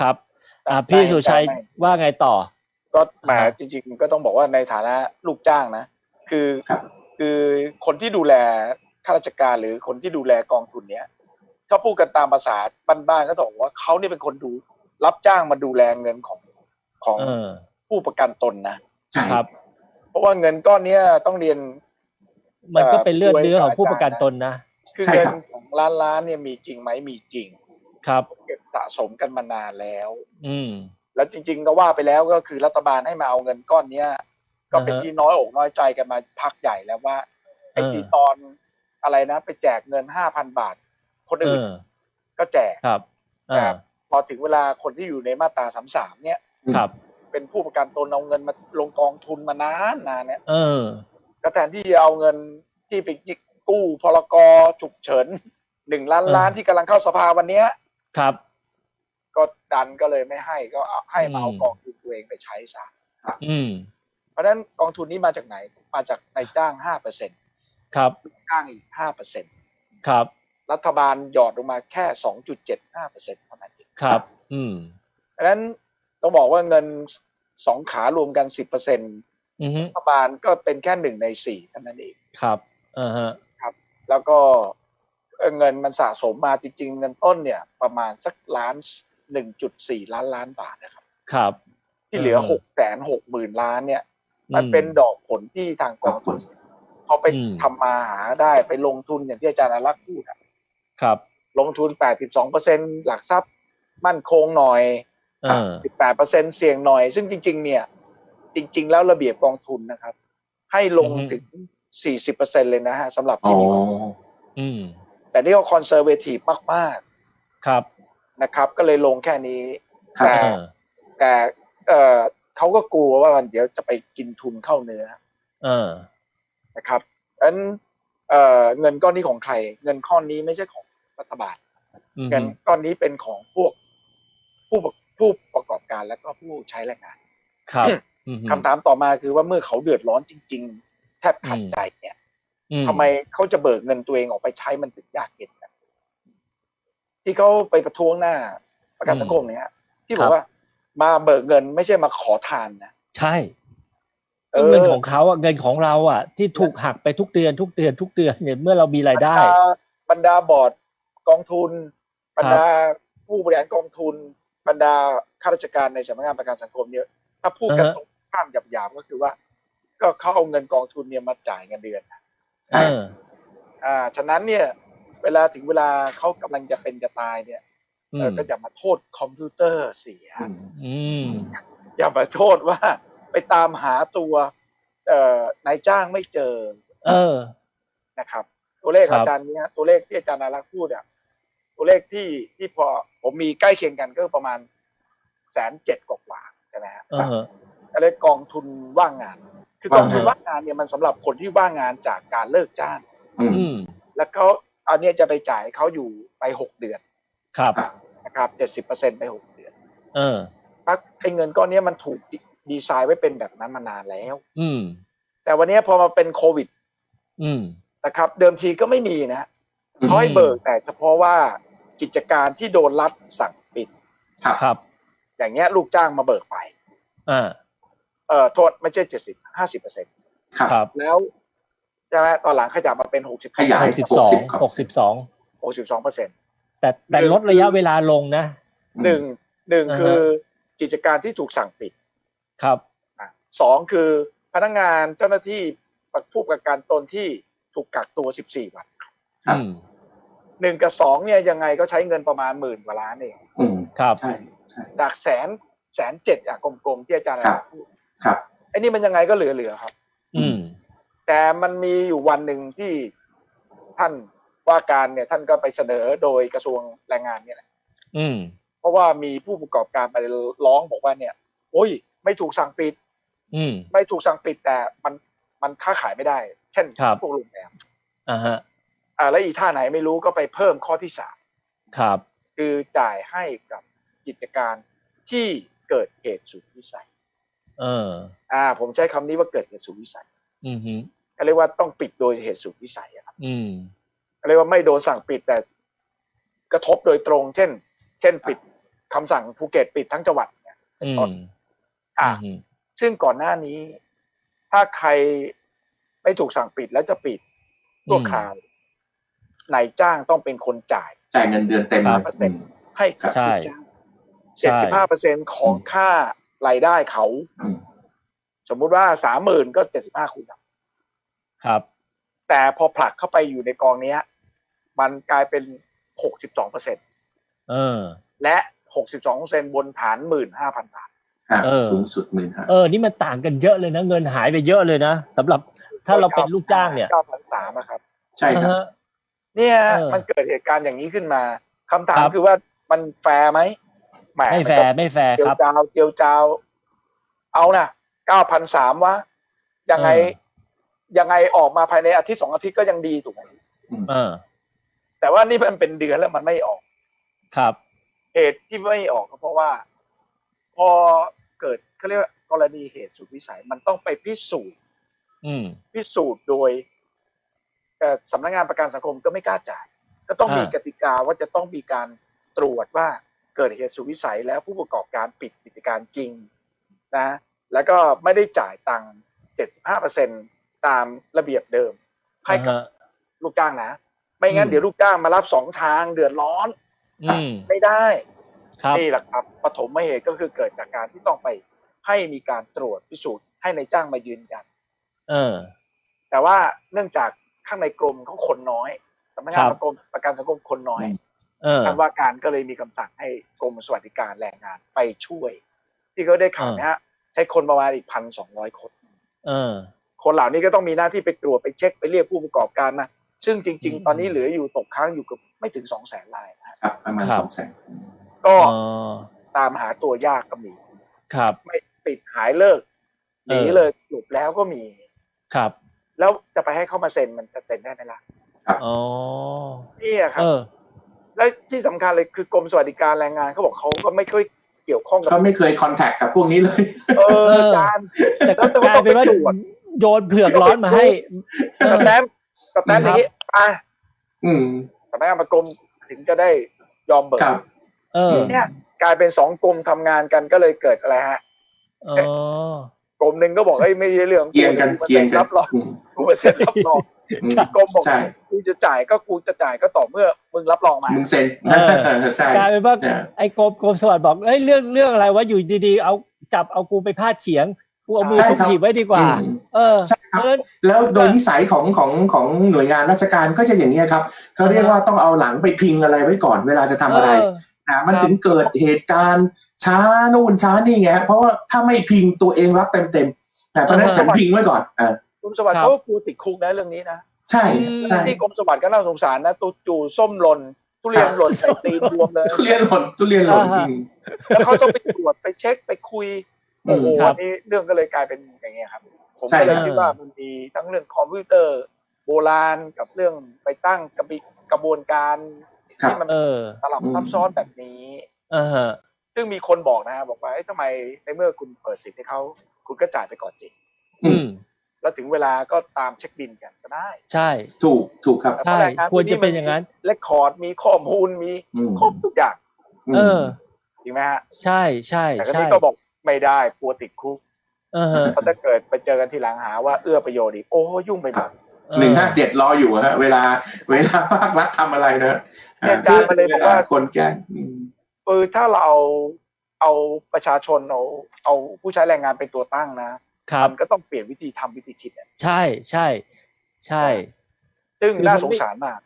ครับอ่าพี่สุชัยแต่ไม่ว่าไงต่อ ก็แหมอ่าฮะจริงๆก็ต้องบอกว่าในฐานะลูกจ้างนะ คือครับคือคนที่ดูแลข้าราชการหรือคนที่ดูแลกองทุนเนี้ยถ้าพูดกันตามภาษาบ้านๆก็ต้องบอกว่าเขาเนี่ยเป็นคนดูรับจ้างมาดูแลเงินของของเออผู้ประกันตนนะใช่ครับ เพราะว่าเงินก้อนเนี้ยต้องเรียน มันก็เป็นเลือดด้วยเนื้อของผู้อาจารย์ประกันตนนะคือใช่เงินครับของล้านล้านๆเนี่ยมีจริงไหมมีจริง ครับ เก็บ สะสมกันมานานแล้ว อืม แล้วจริง ๆ ก็ว่าไปแล้วก็คือรัฐบาลให้มาเอาเงินก้อนเนี้ย ก็เป็นอ่าฮะที่น้อยอกน้อยใจกันมาพักใหญ่แล้วว่าไอ้เออที่ตอนอะไรนะ ไปแจกเงินห้าพันบาท คนเออื่นอก็แจกครับแต่อ่าพอถึงเวลาคนที่อยู่ในมาตราสามสามเนี่ยครับเป็นผู้ประกันตนเอาเงินมาลงกองทุนมานานนานเนี่ยเออก็แทนที่จะเอาเงินที่ไปกู้พลกฉุกเฉินหนึ่งล้านเออล้านที่กำลังเข้าสภาวันเนี้ยครับ ก็ดันก็เลยไม่ให้ก็เอาให้มาเอาอืมกองทุนตัวเองไปใช้ซะอืมเพราะฉะนั้นกองทุนนี้มาจากไหน มาจากนายจ้างห้าเปอร์เซ็นต์ครับจ้างอีกห้าเปอร์เซ็นต์ครับ รัฐบาลหยอดลงมาแค่สองจุดเจ็ดห้าเปอร์เซ็นต์เท่านั้นเองครับ อืมเพราะฉะนั้นต้องบอกว่าเงินสองขารวมกันสิบเปอร์เซ็นต์อือฮึรัฐบาลก็เป็นแค่หนึ่งในสี่เท่านั้นเองครับอ่าฮะแล้วก็เอ่อเงินมันสะสมมาจริง ๆ เงินต้นเนี่ย ประมาณสักล้าน หนึ่งจุดสี่ล้านล้านบาทนะครับ ครับ ที่เหลือเออหกแสนหกหมื่นล้านเนี่ย มันเป็นดอกผลที่ทางกองทุนเขาไปอืมทำมาหาได้ไปลงทุนอย่างที่อาจารย์อารักษ์พูดอะครับ ลงทุน82เปอร์เซ็นหลักทรัพย์มั่นคงหน่อยเออ18เปอร์เซ็นเสี่ยงหน่อย ซึ่งจริง ๆ เนี่ย จริง ๆ แล้วระเบียบกองทุนนะครับ ให้ลงอือฮึถึง40เปอร์เซ็นเลยนะฮะสำหรับอ๋อที่มีอืมแต่นี่ก็คอนเซอร์เวทีฟมากครับๆ นะครับ ก็เลยลงแค่นี้ครับแต่เออแต่เออเขาก็กลัวว่ามันเดี๋ยวจะไปกินทุนเข้าเนื้อเออนะครับดังนั้นเอ่อเงินก้อนนี้ของใคร เงินก้อนนี้ไม่ใช่ของรัฐบาลอืมเงินก้อนนี้เป็นของพวกผู้ประผู้ประกอบการและก็ผู้ใช้แรงงาน ครับอืมคำถามต่อมาคือว่าเมื่อเขาเดือดร้อนจริง ๆ แทบขาดใจเนี่ยอืทำไมเขาจะเบิกเงินตัวเองออกไปใช้มันถึงยากเย็นนะ ที่เขาไปประท้วงหน้าประกันสังคมเนี่ยฮะที่บอกว่ามาเบิกเงินไม่ใช่มาขอทานนะใช่เออเงินของเขาอะเงินของเราอะ ที่ถูกหักไปทุกเดือนทุกเดือนทุกเดือนเนี่ยเมื่อเรามีรายได้ บรรดาบรรดาบอร์ดกองทุน บรรดาผู้บริหารกองทุน บรรดาข้าราชการในสำนักงานประกันสังคมเนี่ยถ้าพูดกันอ่าฮะตรงข้ามหยาบๆก็คือว่า ก็เขาเอาเงินกองทุนเนี่ยมาจ่ายเงินเดือนเอออ่า ฉะนั้นเนี่ย เวลาถึงเวลาเขากำลังจะเป็นจะตายเนี่ยอืเออมก็อย่ามาโทษคอมพิวเตอร์เสียอืมอืมอย่ามาโทษว่า ไปตามหาตัวเอ่อนายจ้างไม่เจอ เออนะครับ ตัวเลขครับอาจารย์เนี่ยตัวเลขที่อาจารย์นารักษ์พูดอะตัวเลขที่ที่พอผมมีใกล้เคียงกันก็ประมาณแสนเจ็ดกว่าๆใช่ไหมฮะเอออะไรกองทุนว่างงาน คือกองทุนว่างงานเนี่ยมันสำหรับคนที่ว่างงานจากการเลิกจ้างอืมอืมแล้วเขา อันเนี้ยจะไปจ่ายเขาอยู่ไปหกเดือนครับครับนะครับเจ็ดสิบเปอร์เซ็นไปหกเดือน เออถ้าไอ้เงินก้อนเนี้ยมันถูกดีดีไซน์ไว้เป็นแบบนั้นมานานแล้ว อืม แต่วันเนี้ยพอมาเป็นโควิด อืมนะครับ เดิมทีก็ไม่มีนะอืมเขาให้เบิกแต่เฉพาะว่ากิจการที่โดนรัฐสั่งปิดครับครับอย่างเงี้ยลูกจ้างมาเบิกไปอ่าเอ่อโทษไม่ใช่เจ็ดสิบห้าสิบเปอร์เซ็นต์ครับครับแล้ว ใช่ไหมตอนหลังขยับมาเป็นหกสิบขยายหกสิบสองครับหกสิบสองหกสิบสองเปอร์เซ็นต์แต่แต่ลดระยะเวลาลงนะหนึ่งหนึ่งอ่าฮะคือกิจการที่ถูกสั่งปิดครับอะสองคือพนักงานเจ้าหน้าที่ผู้ประกันตนที่ถูกกักตัวสิบสี่วันครับอืมหนึ่งกับสองเนี่ยยังไงก็ใช้เงินประมาณหมื่นกว่าล้านเองอืมครับใช่ใช่จากแสนแสนเจ็ดอะกลมๆที่อาจารย์ครับพูดครับไอ้นี่มันยังไงก็เหลือๆครับ อืม แต่มันมีอยู่วันหนึ่งที่ท่านว่าการเนี่ยท่านก็ไปเสนอโดยกระทรวงแรงงานเนี่ยแหละอืม เพราะว่ามีผู้ประกอบการไปร้องบอกว่าเนี่ย โอ้ย ไม่ถูกสั่งปิด อืม ไม่ถูกสั่งปิดแต่มันมันค้าขายไม่ได้ เช่นครับพวกโรงแรมอ่าฮะ อ่า แล้วอีท่าไหนไม่รู้ก็ไปเพิ่มข้อที่สามครับ คือจ่ายให้กับกิจการที่เกิดเหตุสุดวิสัย เออ อ่า ผมใช้คำนี้ว่าเกิดเหตุสุดวิสัย อืมฮึก็ เรียกว่าต้องปิดโดยเหตุสุดวิสัยอะครับอืมก็เรียกว่าไม่โดนสั่งปิดแต่กระทบโดยตรง เช่น เช่นปิดคำสั่งภูเก็ตปิดทั้งจังหวัดเนี่ยอืมอ่าอืมซึ่งก่อนหน้านี้ ถ้าใครไม่ถูกสั่งปิดแล้วจะปิดชั่วคราว นายจ้างต้องเป็นคนจ่ายจ่ายเงินเดือนเต็มครัเลบยอืมให้กับใช่ลูกจ้างเจ็ดสิบห้าเปอร์เซ็นของค่ารายได้เขาอืมสมมุติว่าสามหมื่นก็เจ็ดสิบห้าคูณ ครับ แต่พอผลักเข้าไปอยู่ในกองเนี้ย มันกลายเป็นหกสิบสองเปอร์เซ็นเออและหกสิบสองเปอร์เซ็นบนฐานหมื่นห้าพันบาทอะเออสูงสุดหมื่นห้าเออ นี่มันต่างกันเยอะเลยนะ เงินหายไปเยอะเลยนะสำหรับถ้าเราเป็นลูกจ้างเนี่ยเก้าพันสามครับ ใช่ครับอ่าฮะเนี่ยเออมันเกิดเหตุการณ์อย่างนี้ขึ้นมาคำถามครับคือว่ามันแฟร์ไหมแหมไม่แฟร์ไม่แฟร์เจีคยรัวบจาวเจียวจาว เอานะเก้าพันสามวะยังไงเอ ยังไงออกมาภายในอาทิตย์สองอาทิตย์ก็ยังดีถูกไหมเออ แต่ว่านี่มันเป็นเดือนแล้วมันไม่ออก ครับ เหตุที่ไม่ออกก็เพราะว่า พอเกิดเขาเรียกว่ากรณีเหตุสุดวิสัยมันต้องไปพิสูจน์อืมพิสูจน์โดยเอ่อสำนักงานประกันสังคมก็ไม่กล้าจ่าย ก็ต้องมีอ่ากติกาว่าจะต้องมีการตรวจว่าเกิดเหตุสุดวิสัยแล้วผู้ประกอบการปิดกิจการจริง นะ แล้วก็ไม่ได้จ่ายตังค์75%ตามระเบียบเดิมให้กับอ่าฮะลูกจ้างนะ ไม่งั้นอืมเดี๋ยวลูกจ้างมารับสองทางเดือดร้อนอืมไม่ได้ครับนี่แหละครับปฐมเหตุก็คือเกิดจากการที่ต้องไปให้มีการตรวจพิสูจน์ให้ในายจ้างมายืนยันเออ แต่ว่าเนื่องจากข้างในกรมเขาคนน้อยสำนักงานครัปบระกันประกันสังคมคนน้อยอืมเออท่านว่าการก็เลยมีคำสั่งให้กรมสวัสดิการแรงงานไปช่วย ที่เขาได้ข่าวเออนะฮะใช้คนประมาณอีกพันสองร้อยคน เออ คนเหล่านี้ก็ต้องมีหน้าที่ไปตรวจไปเช็คไปเรียกผู้ประกอบการมาซึ่งจริงอืมๆตอนนี้เหลืออยู่ตกค้างอยู่กับไม่ถึงสองแสนรายนะฮะครับประมาณครัสบองแสนก็อ๋อตามหาตัวยากก็มีครับ ไม่ติดหายเลิกหนีเออเลยหลุดแล้วก็มีครับ แล้วจะไปให้เขามาเซ็นมันจะเซ็นได้ไหมล่ะอ๋อนี่อะครับเออและที่สำคัญเลยคือกรมสวัสดิการแรงงานเขาบอกเขาก็ไม่ค่อยเกี่ยวข้องกับเขาไม่เคยคอนแทคกับพวกนี้เลย เออเอออาจารย์แต่ก็กลายเป็นว่า โยนเผือกร้อนมาให้เอสอแตมป์สแตมป์อย่างนี้อะอืมสำนักงานประกรมถึงจะได้ยอมเบิกครับ เออเนี่ยกลายเป็นสองกรมทำงานกันก็เลยเกิดอะไรฮะอ๋อกรมหนึ่งก็บอกเอ้ยไม่ใช่เรื่องเกียงกันกูเกียงกันรับรองอืมกูเซ็นรับรองอืมกรมบอกใช่กูจะจ่ายก็กูจะจ่ายก็ต่อเมื่อมึงรับรองมามึงเซ็นเออใช่กลายเป็นว่าใช่ไอ้กรมกรมสวัสดิ์บอกเอ้ยเรื่องเรื่องอะไรวะอยู่ดีๆ เอาจับเอากูไปพาดเขียง กูเอามือใช่สุกครับหีบไว้ดีกว่า อืม เออใช่ครับเออแล้วโดยนิสัยของของของหน่วยงานราชการก็จะอย่างนี้ยครับเขาเรียกว่าต้องเอาหลังไปพิงอะไรไว้ก่อนเวลาจะทำอะไร เออ นะมันครับ ถึงเกิดเหตุการณ์ช้านู่นช้านี่ไงฮะเพราะว่าถ้าไม่พิงตัวเองรับเต็มๆแต่เพราะฉะนั้นเออฉันพิงไว้ก่อนอ่ากรมสวัสดิ์ครับ เขาก็กลัวติดคุกนะเรื่องนี้นะใช่อืมใช่ที่กรมสวัสดิ์ก็น่าสงสารนะตูจู่ส้มหล่นทุเรียนหล่นใส่ตีนรวมเลย ทุเรียนหล่นทุเรียนหล่นอ่าฮะ อืม แล้วเขาต้องไปตรวจไปเช็คไปคุยอื โอ้มโหครับวันนี้เรื่องก็เลยกลายเป็นอย่างเงี้ยครับ ผมใช่ก็เลยครับคิดว่ามันมีทั้งเรื่องคอมพิวเตอร์ โบราณกับเรื่องไปตั้งกระบิกระบวนการครับที่มันเออตลับอืมซับซ้อนแบบนี้เออฮะซึ่งมีคนบอกนะบอกว่าเอ๊ะทำไมในเมื่อคุณเปิดสิทธิ์ให้เขาคุณก็จ่ายไปก่อนสิอืมแล้วถึงเวลาก็ตามเช็คบินกันก็ได้ ใช่ ถูกถูกครับแต่ใช่แรงงานควรจะเป็นอย่างนั้นเลคคอร์ดมีข้อมูลมีอืมครบทุกอย่างมเออจริงไหมฮะใช่ใช่แต่คนใช่นี้ก็บอก ไม่ได้กลัวติดคุกเออฮะเพราะถ้าเกิดไปเจอกันทีหลังหาว่าเอื้อประโยชน์อีกโอ้ยุ่งไปหมดหนึ่งห้าเจ็ดรออยู่ฮะเวลาเวลาภาครัฐทำอะไรนะเนี่ยอาจารย์มาเลยบอกว่าคนแกล้งอืมคือถ้าเราเอาเอาประชาชนเอาเอาผู้ใช้แรงงานเป็นตัวตั้งนะครับมันก็ต้องเปลี่ยนวิธีทำวิธีคิดอะใช่ใช่ใช่ ซึ่งคือน่ามันสงไม่สารมาก